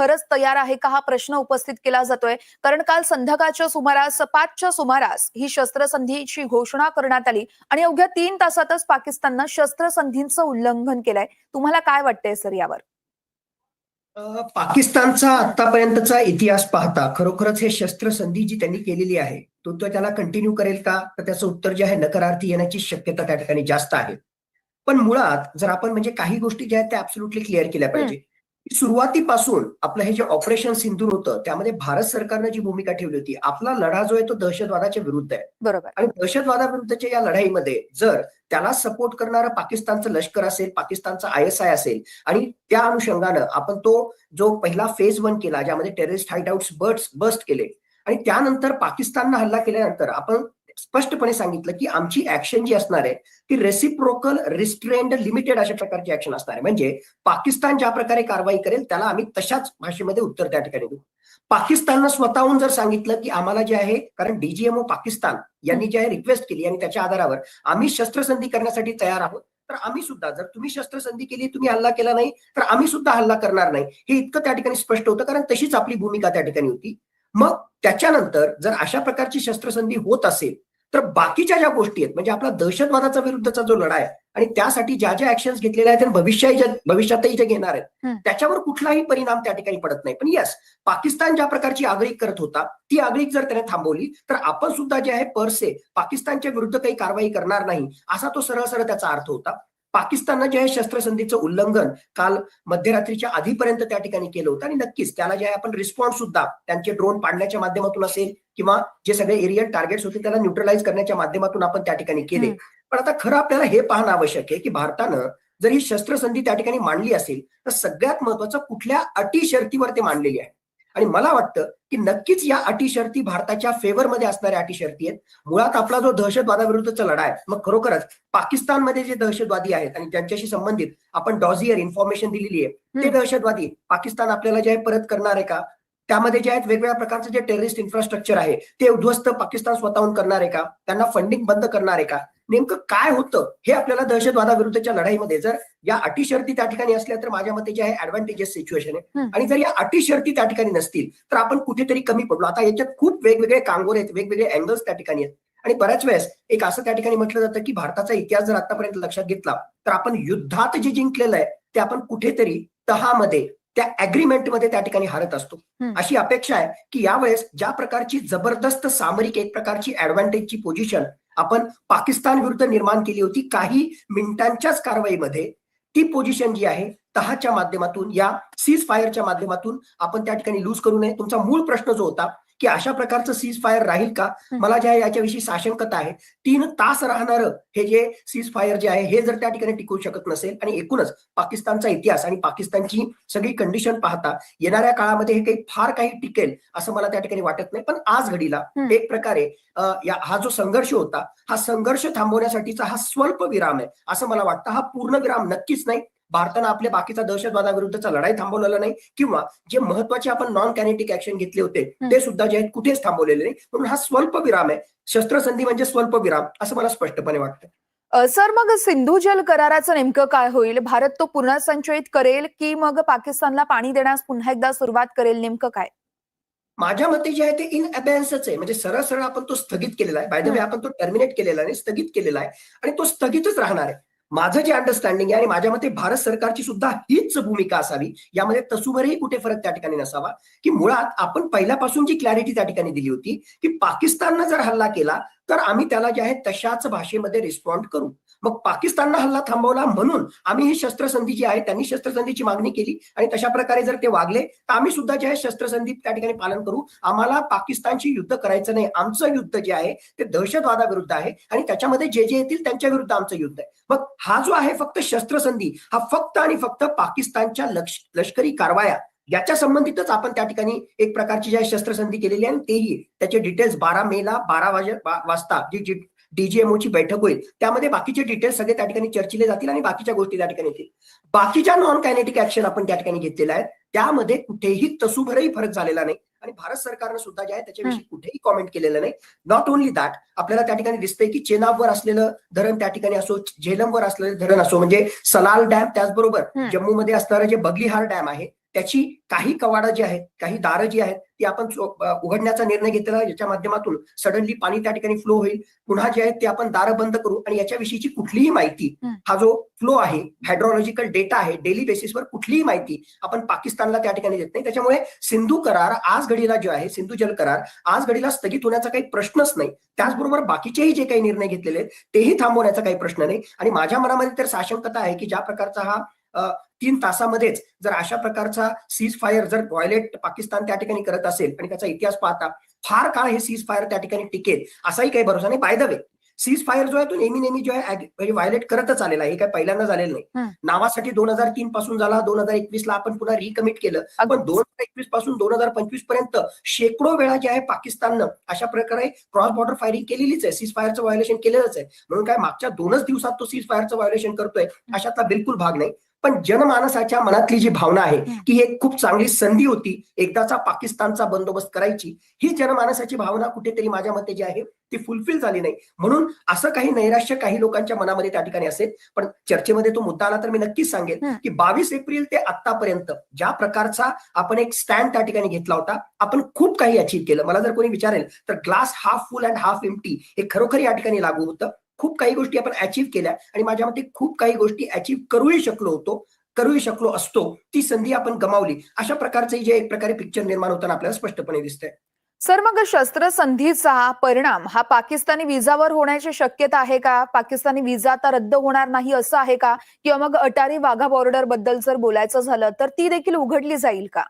खरंच तयार आहे का हा प्रश्न उपस्थित केला जातोय? कारण काल संध्याकाळच्या सुमारास पाचच्या सुमारास ही शस्त्रसंधीची घोषणा करण्यात आली आणि अवघ्या तीन तासातच पाकिस्ताननं शस्त्रसंधीचं उल्लंघन केलंय. तुम्हाला काय वाटतंय सर यावर? पाकिस्तानचा आतापर्यंतचा इतिहास पाहता खरोखरच हे शस्त्रसंधी जी त्यांनी केलेली आहे तो तो त्याला कंटिन्यू करेल का? तर त्याचं उत्तर जे आहे नकारार्थी येण्याची शक्यता त्या ठिकाणी जास्त आहे. पण मुळात जर आपण म्हणजे काही गोष्टी ज्या आहेत त्या ऍब्सोल्युटली क्लिअर केल्या पाहिजे. सुरुवातीपासून आपलं हे जे ऑपरेशन सिंधूर होतं त्यामध्ये भारत सरकारनं जी भूमिका ठेवली होती आपला लढा जो आहे तो दहशतवादाच्या विरुद्ध आहे. बरोबर. आणि दहशतवादाविरुद्धच्या या लढाईमध्ये जर त्याला सपोर्ट करणारं पाकिस्तानचं लष्कर असेल पाकिस्तानचं आय एस आय असेल आणि त्या अनुषंगानं आपण तो जो पहिला फेज वन केला ज्यामध्ये टेररिस्ट हाईट बर्ड्स बस्ट केले आणि त्यानंतर पाकिस्ताननं हल्ला केल्यानंतर आपण स्पष्टपणे सांगितलं की आमची ऍक्शन जी असणार आहे ती रेसिप्रोकल रिस्ट्रेंड लिमिटेड अशा प्रकारची ऍक्शन असणार आहे. म्हणजे पाकिस्तान ज्या प्रकारे कारवाई करेल त्याला आम्ही तशाच भाषेमध्ये उत्तर त्या ठिकाणी देऊ. पाकिस्ताननं स्वतःहून जर सांगितलं की आम्हाला जे आहे कारण डीजीएमओ पाकिस्तान यांनी जे आहे रिक्वेस्ट केली आणि त्याच्या आधारावर आम्ही शस्त्रसंधी करण्यासाठी तयार आहोत तर आम्ही सुद्धा जर तुम्ही शस्त्रसंधी केली तुम्ही हल्ला केला नाही तर आम्ही सुद्धा हल्ला करणार नाही. हे इतकं त्या ठिकाणी स्पष्ट होतं कारण तशीच आपली भूमिका त्या ठिकाणी होती. मग त्याच्यानंतर जर अशा प्रकारची शस्त्रसंधी होत असेल तर बाकीच्या ज्या गोष्टी आहेत म्हणजे आपला दहशतवादाचा विरुद्धचा जो लढा आहे आणि त्यासाठी ज्या ज्या ऍक्शन्स घेतलेल्या आहेत आणि भविष्याही भविष्यातही जे घेणार आहेत. त्याच्यावर कुठलाही परिणाम त्या ठिकाणी पडत नाही पण यस पाकिस्तान ज्या प्रकारची आगळीक करत होता ती आगळीक जर त्याने थांबवली तर आपण सुद्धा जे आहे परसे पाकिस्तानच्या विरुद्ध काही कारवाई करणार नाही असा तो सरळ सरळ त्याचा अर्थ होता पाकिस्ताननं जे आहे शस्त्रसंधीचं उल्लंघन काल मध्यरात्रीच्या आधीपर्यंत त्या ठिकाणी केलं होतं आणि नक्कीच त्याला जे आहे आपण रिस्पॉन्स सुद्धा त्यांचे ड्रोन पाडण्याच्या माध्यमातून असेल किंवा जे सगळे एरियल टार्गेट्स होते त्याला न्यूट्रलाइज करण्याच्या माध्यमातून आपण त्या ठिकाणी केले. पण आता खरं आपल्याला हे पाहणं आवश्यक आहे की भारतानं जर ही शस्त्रसंधी त्या ठिकाणी मांडली असेल तर सगळ्यात महत्वाचं कुठल्या अटी शर्तीवर ते मांडलेली आहे आणि मला वाटतं की नक्कीच या अटी शर्ती भारताच्या फेवरमध्ये असणाऱ्या अटी शर्ती आहेत. मुळात आपला जो दहशतवादाविरुद्धचा लढा आहे मग खरोखरच पाकिस्तानमध्ये जे दहशतवादी आहेत आणि त्यांच्याशी संबंधित आपण डॉझियर इन्फॉर्मेशन दिलेली आहे ते. दहशतवादी पाकिस्तान आपल्याला जे आहे परत करणार आहे का? त्यामध्ये जे आहेत वेगवेगळ्या प्रकारचं जे टेररिस्ट इन्फ्रास्ट्रक्चर आहे ते उद्ध्वस्त पाकिस्तान स्वतःहून करणार आहे का? त्यांना फंडिंग बंद करणार आहे का? नेमकं काय होतं हे आपल्याला दहशतवादाविरुद्धच्या लढाईमध्ये जर या अटी शर्ती त्या ठिकाणी असल्या तर माझ्या मते जे आहे ऍडव्हान्टेजेस सिच्युएशन आहे. आणि जर या अटी शर्ती त्या ठिकाणी नसतील तर आपण कुठेतरी कमी पडलो आता याच्यात खूप वेगवेगळे कांगोर आहेत वेगवेगळे अँगल्स त्या ठिकाणी आहेत आणि बऱ्याच वेळेस एक असं त्या ठिकाणी म्हटलं जातं की भारताचा इतिहास जर आतापर्यंत लक्षात घेतला तर आपण युद्धात जे जिंकलेलं आहे ते आपण कुठेतरी तहामध्ये त्या अग्रीमेंटमध्ये त्या ठिकाणी हारत असतो. अशी अपेक्षा आहे की यावेळेस ज्या प्रकारची जबरदस्त सामरिक एक प्रकारची ऍडव्हान्टेजची पोझिशन आपण पाकिस्तान विरुद्ध निर्माण केली होती काही मिनिटांच्याच कारवाईमध्ये ती पोझिशन जी आहे तहाच्या माध्यमातून या सीज फायरच्या माध्यमातून आपण त्या ठिकाणी लूज करू नये. तुमचा मूळ प्रश्न जो होता की अशा प्रकारचं सीज फायर राहील का. मला जे आहे याच्याविषयी साशंकता आहे तीन तास राहणारं हे जे सीज फायर जे आहे हे जर त्या ठिकाणी टिकू शकत नसेल आणि एकूणच पाकिस्तानचा इतिहास आणि पाकिस्तानची सगळी कंडिशन पाहता येणाऱ्या काळामध्ये हे काही फार काही टिकेल असं मला त्या ठिकाणी वाटत नाही पण आज घडीला. एक प्रकारे या हा जो संघर्ष होता हा संघर्ष थांबवण्यासाठीचा हा स्वल्प विराम आहे असं मला वाटतं हा पूर्ण विराम नक्कीच नाही भारतानं आपल्या बाकीचा दहशतवादाविरुद्धचा लढाई थांबवलेला नाही किंवा जे महत्त्वाचे आपण नॉन कॅनेटिक ऍक्शन घेतले होते. ते सुद्धा जे आहेत कुठेच थांबवलेले नाही. म्हणून हा स्वल्प विराम आहे. शस्त्रसंधी म्हणजे स्वल्प विराम असं मला स्पष्टपणे वाटतं. सर मग सिंधू जल कराराचं नेमकं काय होईल? भारत तो पुनर्संचयित करेल की मग पाकिस्तानला पाणी देण्यास पुन्हा एकदा सुरुवात करेल? नेमकं काय? माझ्या मते जे आहे ते इन अबॅन्सच आहे. म्हणजे सरळ सरळ आपण तो स्थगित केलेला आहे. By the way. आपण तो टर्मिनेट केलेला नाही स्थगित केलेला आहे. आणि तो स्थगितच राहणार आहे. माझं जे अंडरस्टँडिंग आहे आणि माझ्या मते भारत सरकारची सुद्धा हीच भूमिका असावी यामध्ये तसुभरही कुठे फरक त्या ठिकाणी नसावा. की मुळात आपण पहिल्यापासून जी क्लॅरिटी त्या ठिकाणी दिली होती की पाकिस्ताननं जर हल्ला केला तर आम्ही त्याला जे आहे तशाच भाषेमध्ये रिस्पॉन्ड करू. मग पाकिस्ताननं हल्ला थांबवला म्हणून आम्ही ही शस्त्रसंधी जी आहे त्यांनी शस्त्रसंधीची मागणी केली आणि तशा प्रकारे जर ते वागले तर आम्ही सुद्धा जे आहे शस्त्रसंधी त्या ठिकाणी पालन करू. आम्हाला पाकिस्तानशी युद्ध करायचं नाही. आमचं युद्ध जे आहे ते दहशतवादाविरुद्ध आहे आणि त्याच्यामध्ये जे जे येतील त्यांच्या विरुद्ध आमचं युद्ध आहे. मग हा जो आहे फक्त शस्त्रसंधी हा फक्त आणि फक्त पाकिस्तानच्या लष्करी कारवाया याच्या संबंधितच आपण त्या ठिकाणी एक प्रकारची जी आहे शस्त्रसंधी केलेली आहे आणि तेही त्याचे डिटेल्स बारा मेला बारा वाजे वाजता जी जी DGMO ची बैठक होईल. त्यामध्ये बाकीचे डिटेल्स सगळे त्या ठिकाणी चर्चिले जातील आणि बाकीच्या गोष्टी त्या ठिकाणी येतील. बाकीच्या नॉन कायनेटिक ऍक्शन आपण त्या ठिकाणी घेतलेल्या आहेत त्यामध्ये कुठेही तसूभरही फरक झालेला नाही. आणि भारत सरकारनं सुद्धा जे आहे त्याच्याविषयी कुठेही कॉमेंट केलेलं नाही. नॉट ओनली दॅट आपल्याला त्या ठिकाणी दिसतंय की चेनाबवर असलेलं धरण त्या ठिकाणी असो झेलमवर असलेलं धरण असो म्हणजे सलाल डॅम त्याचबरोबर. जम्मूमध्ये असणारं जे बगलीहार डॅम आहे त्याची काही कवाडं जी आहेत काही दारं जी आहेत ती आपण उघडण्याचा निर्णय घेतलेला आहे, ज्याच्या माध्यमातून सडनली पाणी त्या ठिकाणी फ्लो होईल. पुन्हा जे आहे ते आपण दारं बंद करू आणि याच्याविषयीची कुठलीही माहिती हं. जो फ्लो आहे हायड्रॉलॉजिकल डेटा आहे डेली बेसिसवर कुठलीही माहिती आपण पाकिस्तानला त्या ठिकाणी देत नाही. त्याच्यामुळे सिंधू करार आज घडीला जो आहे सिंधू जल करार आज घडीला स्थगित होण्याचा काही प्रश्नच नाही. त्याचबरोबर बाकीचेही जे काही निर्णय घेतलेले आहेत तेही थांबवण्याचा काही प्रश्न नाही. आणि माझ्या मनामध्ये तर साशंकता आहे की ज्या प्रकारचा हा तीन तासामध्येच जर अशा प्रकारचा सीज फायर जर व्हायलेट पाकिस्तान त्या ठिकाणी करत असेल आणि त्याचा इतिहास पाहता फार काळ हे सीज फायर त्या ठिकाणी टिकेल असाही काही भरोसा नाही. By the way cease fire जो आहे तो नेहमी नेहमी जो आहे ag- म्हणजे व्हायलेट करतच आलेला आहे हे काही पहिल्यांदा झालेलं नाही. नावासाठी दोन हजार तीन पासून झाला दोन हजार एकवीस ला आपण पुन्हा रिकमिट केलं. पण. दोन हजार एकवीसपासून दोन हजार पंचवीसपर्यंत शेकडो वेळा जे आहे पाकिस्ताननं अशा प्रकारे क्रॉस बॉर्डर फायरिंग केलेलीच आहे. सीज फायरचं व्हायोलेशन केलेलंच आहे. म्हणून काय मागच्या दोनच दिवसात तो सीज फायरचं व्हायोलेशन करतोय अशातला बिलकुल भाग नाही. पण जनमानसाच्या मनातली जी भावना आहे. की हे खूप चांगली संधी होती एकदाचा पाकिस्तानचा बंदोबस्त करायची ही जनमानसाची भावना कुठेतरी माझ्या मते जी आहे ती फुलफिल झाली नाही म्हणून असं काही नैराश्य काही लोकांच्या मनामध्ये त्या ठिकाणी असेल पण चर्चेमध्ये तो मुद्दा आला तर मी नक्कीच सांगेन हं. की बावीस एप्रिल ते आतापर्यंत ज्या प्रकारचा आपण एक स्टँड त्या ठिकाणी घेतला होता आपण खूप काही अचीव केलं मला जर कोणी विचारेल तर glass half full and half empty हे खरोखर या ठिकाणी लागू होतं खूप काही गोष्टी आपण अचीव केल्या आणि माझ्या मते खूप काही गोष्टी अचीव करूही शकलो होतो करूही शकलो असतो ती संधी आपण गमावली. अशा प्रकारचे जे एक प्रकारे पिक्चर निर्माण होताना आपल्याला स्पष्टपणे दिसतंय. सर मग शस्त्रसंधीचा परिणाम हा पाकिस्तानी विजावर होण्याची शक्यता आहे का? पाकिस्तानी विजा आता रद्द होणार नाही असं आहे का? किंवा मग अटारी वाघा बॉर्डरबद्दल जर बोलायचं झालं तर ती देखील उघडली जाईल का?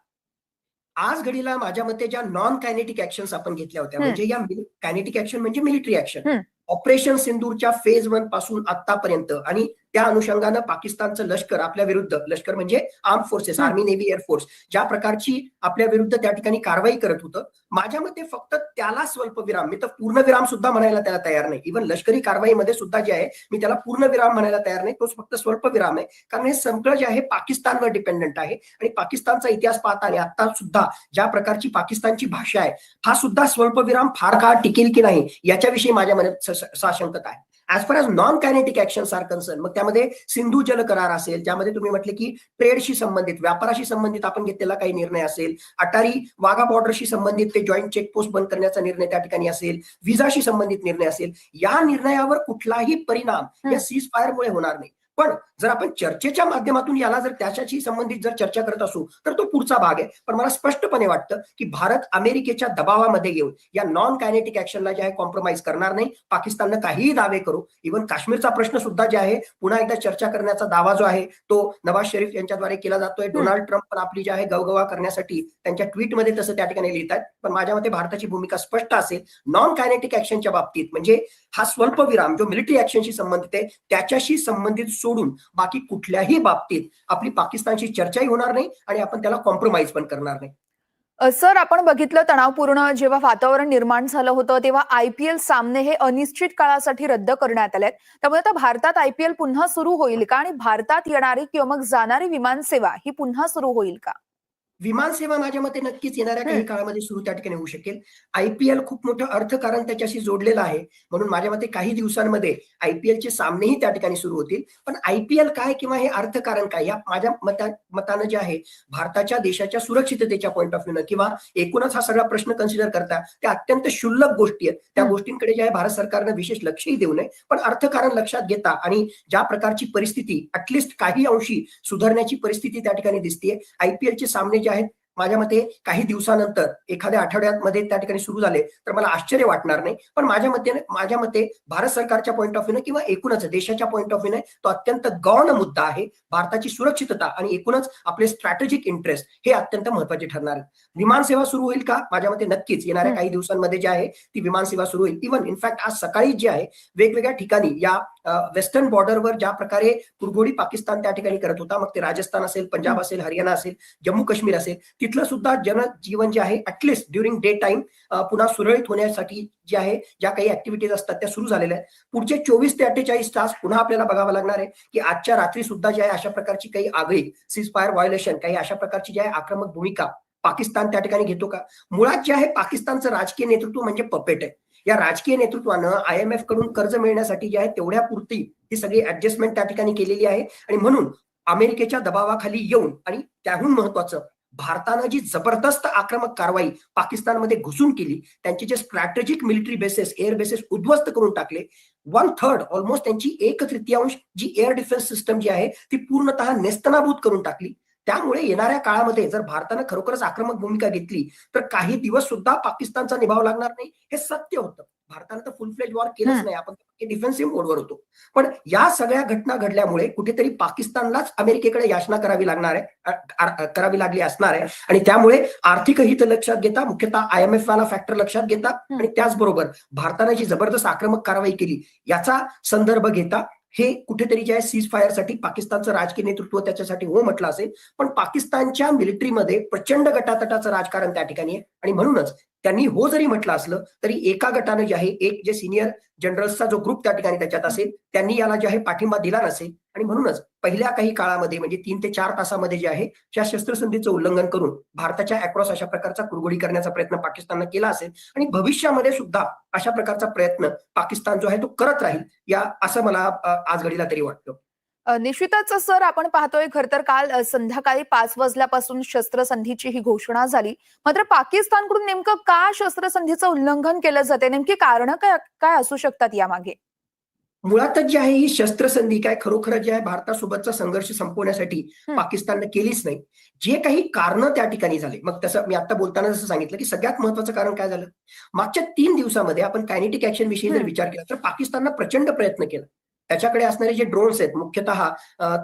आज घडीला माझ्या मते ज्या नॉन कायनेटिक ऍक्शन्स आपण घेतल्या होत्या. म्हणजे या कायनेटिक ऍक्शन म्हणजे मिलिटरी ऍक्शन. ऑपरेशन सिंदूरच्या फेज वनपासून आतापर्यंत आणि त्या अनुषंगानं पाकिस्तानचं लष्कर आपल्या विरुद्ध लष्कर म्हणजे arm forces. Army navy air force ज्या प्रकारची आपल्या विरुद्ध त्या ठिकाणी कारवाई करत होतं. माझ्या मते फक्त त्याला स्वल्पविराम मी तर पूर्णविराम सुद्धा म्हणायला त्याला तयार नाही. इव्हन लष्करी कारवाईमध्ये सुद्धा जे आहे मी त्याला पूर्णविराम म्हणायला तयार नाही. तोच फक्त स्वल्पविराम आहे. कारण हे सगळं जे आहे पाकिस्तानवर डिपेंडंट आहे. आणि पाकिस्तानचा इतिहास पाहता आणि आता सुद्धा ज्या प्रकारची पाकिस्तानची भाषा आहे हा सुद्धा स्वल्पविराम फार काळ टिकेल की नाही याच्याविषयी माझ्या मनात साशंकता आहे. As far as non kinetic actions are concern मग त्यामध्ये सिंधू जल करार असेल ज्यामध्ये तुम्ही म्हटले की ट्रेडशी संबंधित व्यापाराशी संबंधित आपण घेतलेला काही निर्णय असेल अटारी वाघा बॉर्डरशी संबंधित ते जॉईंट चेकपोस्ट बंद करण्याचा निर्णय त्या ठिकाणी असेल विजाशी संबंधित निर्णय असेल या निर्णयावर कुठलाही परिणाम. या सीज फायरमुळे होणार नाही पण जर आपण चर्चेच्या माध्यमातून याला जर त्याच्याशी संबंधित जर चर्चा करत असू तर तो पुढचा भाग आहे. पण मला स्पष्टपणे वाटतं की भारत अमेरिकेच्या दबावामध्ये येऊन या नॉन कायनेटिक ऍक्शनला जे आहे कॉम्प्रोमाइज करणार नाही. पाकिस्ताननं काहीही दावे करू. इव्हन काश्मीरचा प्रश्न सुद्धा जे आहे पुन्हा एकदा चर्चा करण्याचा दावा जो आहे तो नवाज शरीफ यांच्याद्वारे केला जातोय. डोनाल्ड ट्रम्प पण आपली जी आहे गवगवा करण्यासाठी त्यांच्या ट्विटमध्ये तसं त्या ठिकाणी लिहितात. पण माझ्या मते भारताची भूमिका स्पष्ट असेल. नॉन कायनेटिक ऍक्शनच्या बाबतीत म्हणजे हा स्वल्पविराम जो मिलिटरी ऍक्शनशी संबंधित आहे त्याच्याशी संबंधित सोडून बाकी कुठल्याही बाबतीत आपली पाकिस्तानशी चर्चाही होणार नाही आणि आपण त्याला कॉम्प्रोमाइज पण करणार नाही. सर आपण बघितलं तणावपूर्ण जेव्हा वातावरण निर्माण झालं होतं तेव्हा आयपीएल सामने हे अनिश्चित काळासाठी रद्द करण्यात आलेत. त्यामुळे आता भारतात आयपीएल पुन्हा सुरू होईल का? आणि भारतात येणारी किंवा मग जाणारी विमानसेवा ही पुन्हा सुरू होईल का? विमानसेवा माझ्या मते नक्कीच येणाऱ्या काही. काळामध्ये सुरू त्या ठिकाणी होऊ शकेल. आयपीएल खूप मोठं अर्थकारण त्याच्याशी जोडलेलं आहे. म्हणून माझ्या मते काही दिवसांमध्ये आयपीएलचे सामनेही त्या ठिकाणी सुरू होतील. पण आयपीएल काय किंवा हे अर्थकारण काय या माझ्या मता मतानं जे आहे भारताच्या देशाच्या सुरक्षिततेच्या पॉईंट ऑफ व्ह्यूनं किंवा एकूणच हा सगळा प्रश्न कन्सिडर करता त्या अत्यंत क्षुल्लक गोष्टी आहेत. त्या. गोष्टींकडे जे आहे भारत सरकारनं विशेष लक्षही देऊ नये. पण अर्थकारण लक्षात घेता आणि ज्या प्रकारची परिस्थिती अटलिस्ट काही अंशी सुधारण्याची परिस्थिती त्या ठिकाणी दिसतीये. आयपीएलचे सामने आहेत माझ्या मते काही दिवसानंतर एखाद्या आठवड्यामध्ये त्या ठिकाणी सुरू झाले तर मला आश्चर्य वाटणार नाही. पण माझ्या मते माझ्या मते भारत सरकारच्या पॉईंट ऑफ व्ह्यूने किंवा एकूणच देशाच्या पॉईंट ऑफ व्ह्यूने तो अत्यंत गौण मुद्दा आहे. भारताची सुरक्षितता आणि एकूणच आपले स्ट्रॅटेजिक इंटरेस्ट हे अत्यंत महत्त्वाचे ठरणार आहे. विमानसेवा सुरू होईल का? माझ्या मते नक्कीच. येणाऱ्या. काही दिवसांमध्ये जे आहे ती विमानसेवा सुरू होईल. इव्हन इनफॅक्ट आज सकाळी जे आहे वेगवेगळ्या ठिकाणी या वेस्टर्न बॉर्डरवर ज्या प्रकारे कुरघोडी पाकिस्तान त्या ठिकाणी करत होता. मग ते राजस्थान असेल पंजाब. असेल हरियाणा असेल जम्मू काश्मीर असेल तिथलं सुद्धा जनजीवन जे आहे ऍटलिस्ट ड्युरिंग डे टाइम पुन्हा सुरळीत होण्यासाठी जे आहे ज्या काही ऍक्टिव्हिटीज असतात त्या सुरू झालेल्या आहेत. पुढचे चोवीस ते अठ्ठेचाळीस तास पुन्हा आपल्याला बघावं लागणार आहे की आजच्या रात्री सुद्धा जे आहे अशा प्रकारची काही आगळी सीज फायर व्हायोलेशन काही अशा प्रकारची जी आहे आक्रमक भूमिका पाकिस्तान त्या ठिकाणी घेतो का? मुळात जे आहे पाकिस्तानचं राजकीय नेतृत्व म्हणजे पपेट आहे. या राजकीय नेतृत्वानं आय एम एफकडून कर्ज मिळण्यासाठी जे आहे तेवढ्या पुरती ही सगळी ऍडजस्टमेंट त्या ठिकाणी केलेली आहे. आणि म्हणून अमेरिकेच्या दबावाखाली येऊन आणि त्याहून महत्वाचं भारतानं जी जबरदस्त आक्रमक कारवाई पाकिस्तानमध्ये घुसून केली त्यांचे जे strategic military bases air bases उद्ध्वस्त करून टाकले वन थर्ड ऑलमोस्ट त्यांची एक तृतीयांश जी एअर डिफेन्स सिस्टम जी आहे ती पूर्णतः नेस्तनाभूत करून टाकली. त्यामुळे येणाऱ्या काळामध्ये जर भारतानं खरोखरच आक्रमक भूमिका घेतली तर काही दिवस सुद्धा पाकिस्तानचा निभाव लागणार नाही हे सत्य होतं. भारतानं तर फुल फ्लेज वॉर केलंच. नाही. आपण डिफेन्सिव्ह मोडवर होतो. पण या सगळ्या घटना घडल्यामुळे कुठेतरी पाकिस्तानलाच अमेरिकेकडे याचना करावी लागणार आहे करावी लागली असणार आहे. आणि त्यामुळे आर्थिक हित लक्षात घेता मुख्यतः आय एम एफ वाला फॅक्टर लक्षात घेता. आणि त्याचबरोबर भारताने जी जबरदस्त आक्रमक कारवाई केली याचा संदर्भ घेता हे कुठेतरी जे आहे सीज फायरसाठी पाकिस्तानचं राजकीय नेतृत्व त्याच्यासाठी हो म्हटलं असेल पण पाकिस्तानच्या मिलिटरीमध्ये प्रचंड गटातटाचं राजकारण त्या ठिकाणी आहे. आणि म्हणूनच त्यांनी हो जरी म्हटलं असलं तरी एका गटानं जे आहे एक जे सिनियर जनरल्सचा जो ग्रुप त्या ठिकाणी त्याच्यात असेल त्यांनी याला जे आहे पाठिंबा दिला नसेल आणि म्हणूनच पहिल्या काही काळामध्ये म्हणजे तीन ते चार तासामध्ये जे आहे त्या शस्त्रसंधीचं उल्लंघन करून भारताच्या अक्रॉस अशा प्रकारचा कुरगोडी करण्याचा प्रयत्न पाकिस्ताननं केला असेल आणि भविष्यामध्ये सुद्धा अशा प्रकारचा प्रयत्न पाकिस्तान जो आहे तो करत राहील या असं मला आज घडीला तरी वाटतं. निश्चितच सर आपण पाहतोय खर तर काल संध्याकाळी पाच वाजल्यापासून शस्त्रसंधीची ही घोषणा झाली. मात्र पाकिस्तानकडून नेमकं का शस्त्रसंधीचं उल्लंघन केलं जाते नेमकी कारण काय काय असू शकतात यामागे? मुळातच जी आहे ही शस्त्रसंधी काय खरोखर जे आहे भारतासोबतचा संघर्ष संपवण्यासाठी. पाकिस्ताननं केलीच नाही जे काही कारण त्या ठिकाणी झाले मग तसं मी आता बोलताना जसं सांगितलं की सगळ्यात महत्वाचं कारण काय झालं मागच्या तीन दिवसामध्ये आपण कायनेटिक ऍक्शन विषयी जर. विचार केला तर पाकिस्ताननं प्रचंड प्रयत्न केला त्याच्याकडे असणारे जे ड्रोन्स आहेत मुख्यतः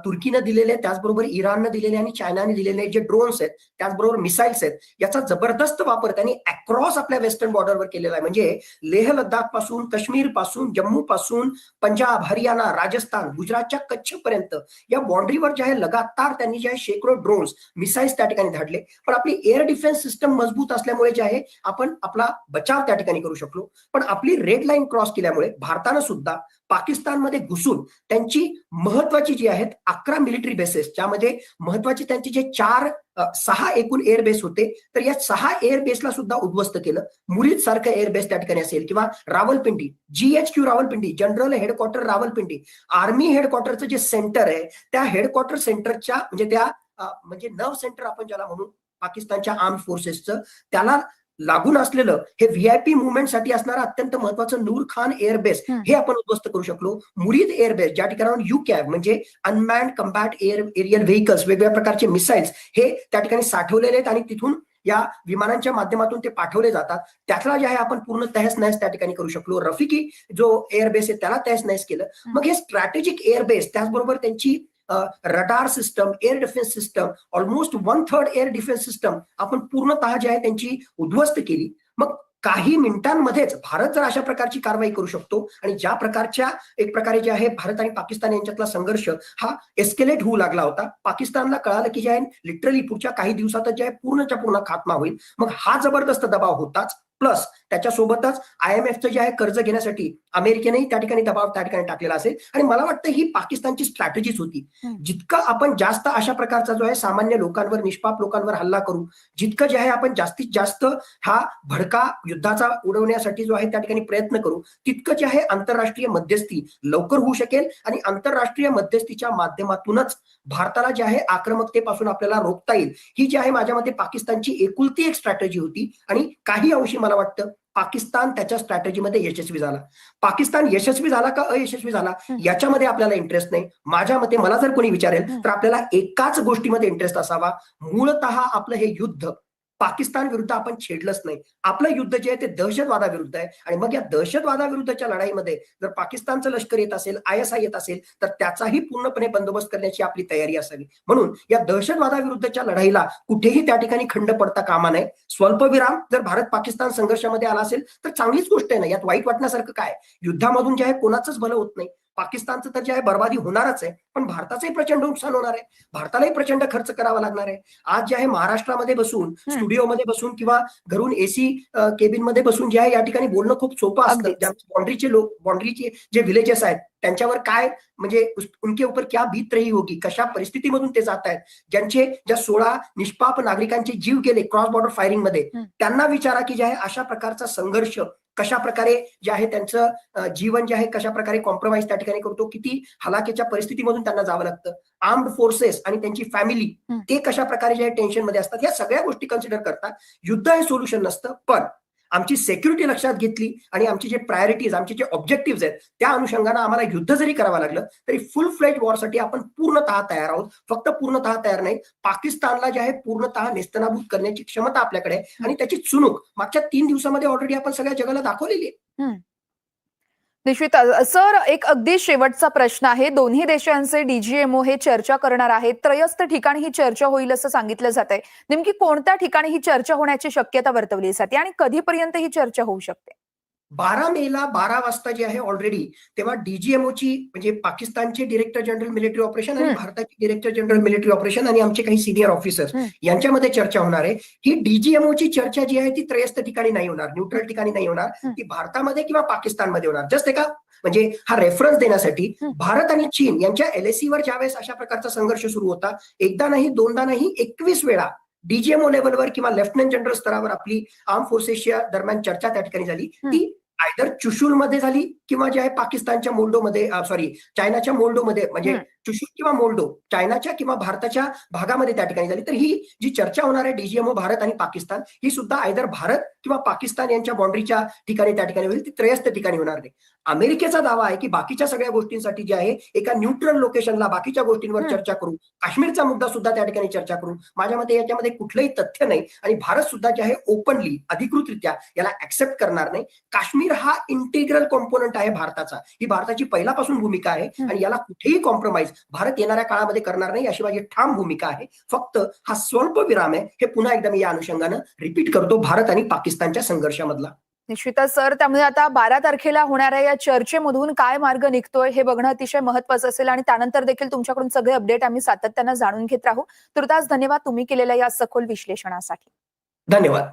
तुर्कीनं दिलेले त्याचबरोबर इराणनं दिलेले आणि चायनाने दिलेले जे ड्रोन्स आहेत त्याचबरोबर मिसाईल्स आहेत याचा जबरदस्त वापर त्यांनी अक्रॉस आपल्या वेस्टर्न बॉर्डरवर केलेला आहे. म्हणजे लेह लद्दाखपासून काश्मीरपासून जम्मू पासून पंजाब हरियाणा राजस्थान गुजरातच्या कच्छ पर्यंत या बाँड्रीवर जे आहे लगातार त्यांनी जे आहे शेकडो ड्रोन्स मिसाईल्स त्या ठिकाणी धाडले. पण आपली एअर डिफेन्स सिस्टम मजबूत असल्यामुळे जे आहे आपण आपला बचाव त्या ठिकाणी करू शकलो. पण आपली रेड लाईन क्रॉस केल्यामुळे भारतानं सुद्धा पाकिस्तानमध्ये घुसून त्यांची महत्वाची जी आहेत अकरा मिलिटरी बेसेस ज्यामध्ये महत्त्वाचे त्यांचे जे चार सहा एकूण एअर बेस होते तर या सहा एअरबेसला सुद्धा उद्ध्वस्त केलं. मुरीद सारखं एअर बेस त्या ठिकाणी असेल किंवा Rawalpindi GH Q Rawalpindi general headquarter Rawalpindi army हेडक्वार्टरचं जे सेंटर आहे त्या हेडक्वार्टर सेंटरच्या म्हणजे त्या म्हणजे नव सेंटर आपण ज्याला म्हणू पाकिस्तानच्या आर्म फोर्सेसचं त्याला लागून असलेलं हे व्हीआयपी मुवमेंटसाठी असणारं अत्यंत महत्वाचं नूर खान एअर बेस हं. आपण उद्ध्वस्त करू शकलो. मुरीद एअर बेस ज्या ठिकाणाहून यू कॅब म्हणजे unmanned combat air aerial vehicles वेगवेगळ्या प्रकारचे मिसाईल्स हे त्या ठिकाणी साठवलेले आहेत आणि तिथून या विमानांच्या माध्यमातून ते पाठवले जातात. त्यातला जे आहे आपण पूर्ण तहस नहस त्या ठिकाणी करू शकलो. रफिकी जो एअर बेस आहे त्याला तहस नहस केलं. मग हे स्ट्रॅटेजिक एअर बेस त्याचबरोबर त्यांची radar system air defence system almost one third air defence system आपण पूर्णतः जे आहे त्यांची उद्ध्वस्त केली. मग काही मिनिटांमध्येच भारत जर अशा प्रकारची कारवाई करू शकतो आणि ज्या प्रकारच्या एक प्रकारे जे आहे भारत आणि पाकिस्तान यांच्यातला संघर्ष हा एस्केलेट होऊ लागला होता. पाकिस्तानला कळालं की जे आहे लिटरली पुढच्या काही दिवसातच जे आहे पूर्णच्या पूर्ण खात्मा होईल. मग हा जबरदस्त दबाव होताच. प्लस त्याच्यासोबतच आय एम एफचं जे आहे कर्ज घेण्यासाठी अमेरिकेनेही त्या ठिकाणी दबाव त्या ठिकाणी टाकलेला असेल. आणि मला वाटतं ही पाकिस्तानची स्ट्रॅटेजीच होती. जितका आपण जास्त अशा प्रकारचा जो आहे सामान्य लोकांवर निष्पाप लोकांवर हल्ला करू जितकं जे आहे आपण जास्तीत जास्त हा भडका युद्धाचा उडवण्यासाठी जो आहे त्या ठिकाणी प्रयत्न करू तितकं जे आहे आंतरराष्ट्रीय मध्यस्थी लवकर होऊ शकेल. आणि आंतरराष्ट्रीय मध्यस्थीच्या माध्यमातूनच भारताला जे आहे आक्रमकतेपासून आपल्याला रोखता येईल. ही जी आहे माझ्या मते पाकिस्तानची एकुलती एक स्ट्रॅटेजी होती. आणि काही अंशी मला वाटतं पाकिस्तान त्याच्या स्ट्रॅटेजीमध्ये यशस्वी झाला पाकिस्तान यशस्वी झाला का अयशस्वी झाला. याच्यामध्ये आपल्याला इंटरेस्ट नाही माझ्या मते मला जर कोणी विचारेल. तर आपल्याला एकाच गोष्टीमध्ये इंटरेस्ट असावा मूळतः आपलं हे युद्ध पाकिस्तान विरुद्ध आपण छेडलंच नाही. आपलं युद्ध जे आहे ते दहशतवादाविरुद्ध आहे. आणि मग या दहशतवादाविरुद्धच्या लढाईमध्ये जर पाकिस्तानचं लष्कर येत असेल आय एस आय येत असेल तर त्याचाही पूर्णपणे बंदोबस्त करण्याची आपली तयारी असावी. म्हणून या दहशतवादाविरुद्धच्या लढाईला कुठेही त्या ठिकाणी खंड पडता कामा नये. स्वल्पविराम जर भारत पाकिस्तान संघर्षामध्ये आला असेल तर चांगलीच गोष्ट आहे ना. यात वाईट वाटण्यासारखं काय? युद्धामधून जे आहे कोणाचंच भलं होत नाही. पाकिस्तानचं तर जे आहे बर्बादी होणारच आहे पण भारताचंही प्रचंड नुकसान होणार आहे. भारतालाही प्रचंड खर्च करावा लागणार आहे. आज जे आहे महाराष्ट्रामध्ये बसून स्टुडिओमध्ये बसून किंवा घरून एसी केबिनमध्ये बसून जे आहे या ठिकाणी बोलणं खूप सोपं असतं. बाउंड्रीचे लोक बाउंड्रीचे जे विलेजेस आहेत त्यांच्यावर काय म्हणजे उनके ऊपर क्या बीत रही होगी? कशा परिस्थितीमधून ते जात आहेत? ज्यांचे ज्या सोळा निष्पाप नागरिकांचे जीव गेले क्रॉस बॉर्डर फायरिंगमध्ये. त्यांना विचारा की जे आहे अशा प्रकारचा संघर्ष कशा प्रकारे जे आहे त्यांचं जीवन जे आहे कशा प्रकारे कॉम्प्रोमाइज त्या ठिकाणी करतो किती हलाखीच्या परिस्थितीमधून त्यांना जावं लागतं आर्म्ड फोर्सेस आणि त्यांची फॅमिली. ते कशा प्रकारे जे टेन्शनमध्ये असतात या सगळ्या गोष्टी कन्सिडर करतात युद्ध हे सोल्युशन नसतं पण आमची सेक्युरिटी लक्षात घेतली आणि आमचे जे प्रायोरिटीज आमचे जे ऑब्जेक्टिव्ह आहेत त्या अनुषंगानं आम्हाला युद्ध जरी करावं लागलं तरी फुल फ्लेज वॉरसाठी आपण पूर्णतः तयार आहोत. फक्त पूर्णतः तयार नाही पाकिस्तानला जे आहे पूर्णतः नेस्तनाभूत करण्याची क्षमता आपल्याकडे आहे. आणि त्याची चुणूक मागच्या तीन दिवसामध्ये ऑलरेडी आपण सगळ्या जगाला दाखवलेली आहे. निश्चित सर एक अगदी शेवटचा प्रश्न आहे. दोन्ही देशांचे डीजीएमओ हे चर्चा करणार आहेत. त्रयस्थ ठिकाणी ही चर्चा होईल असं सांगितलं जात आहे नेमकी कोणत्या ठिकाणी ही चर्चा होण्याची शक्यता वर्तवली जाते आणि कधीपर्यंत ही चर्चा होऊ शकते? बारा मेला बारा वाजता जे आहे ऑलरेडी तेव्हा डीजीएमओची म्हणजे पाकिस्तानचे डिरेक्टर जनरल मिलिटरी ऑपरेशन आणि. भारताचे डिरेक्टर जनरल मिलिटरी ऑपरेशन आणि आमचे काही सिनियर ऑफिसर्स. यांच्यामध्ये चर्चा होणार आहे ही डीजीएमओची चर्चा जी आहे ती त्रयस्थ ठिकाणी नाही होणार न्यूट्रल ठिकाणी नाही होणार. ती भारतामध्ये किंवा पाकिस्तानमध्ये होणार जस्ट एका म्हणजे हा रेफरन्स देण्यासाठी. भारत आणि चीन यांच्या एलएसी वर ज्यावेळेस अशा प्रकारचा संघर्ष सुरू होता एकदा नाही दोनदा नाही एकवीस वेळा डीजीएमओ लेवलवर किंवा लेफ्टनंट जनरल स्तरावर आपली आर्म फोर्सेसच्या दरम्यान चर्चा त्या ठिकाणी झाली. ती आयदर चुशूल मध्ये झाली किंवा जे आहे पाकिस्तानच्या मोल्डोमध्ये सॉरी चायनाच्या मोल्डोमध्ये म्हणजे. चुशूल किंवा मोल्डो चायनाच्या किंवा भारताच्या भागामध्ये त्या ठिकाणी झाली. तर ही जी चर्चा होणार आहे डीजीएमओ भारत आणि पाकिस्तान ही सुद्धा आयदर भारत किंवा पाकिस्तान यांच्या बाउंड्रीच्या ठिकाणी त्या ठिकाणी होईल. ती त्रयस्थ ठिकाणी होणार नाही. अमेरिकेचा दावा आहे की बाकीच्या सगळ्या गोष्टींसाठी जे आहे एका न्यूट्रल लोकेशनला बाकीच्या गोष्टींवर. चर्चा करू काश्मीरचा मुद्दा सुद्धा त्या ठिकाणी चर्चा करू माझ्या मते याच्यामध्ये कुठलंही तथ्य नाही आणि भारत सुद्धा जे आहे ओपनली अधिकृतरित्या याला ऍक्सेप्ट करणार नाही. काश्मीर हा इंटिग्रल कॉम्पोनंट आहे भारताचा. ही भारताची पहिल्यापासून भूमिका आहे. आणि याला कुठेही कॉम्प्रोमाइज भारत येणाऱ्या काळामध्ये करणार नाही अशी माझी ठाम भूमिका आहे. फक्त हा स्वल्प विराम आहे. हे पुन्हा एकदा मी या अनुषंगानं रिपीट करतो भारत आणि पाकिस्तानच्या संघर्षामधला. निश्चितच सर. त्यामुळे आता बारा तारखेला होणाऱ्या या चर्चेमधून काय मार्ग निघतोय हे बघणं अतिशय महत्वाचं असेल आणि त्यानंतर देखील तुमच्याकडून सगळे अपडेट आम्ही सातत्यानं जाणून घेत राहू. तुर्तास धन्यवाद तुम्ही केलेल्या या सखोल विश्लेषणासाठी. धन्यवाद.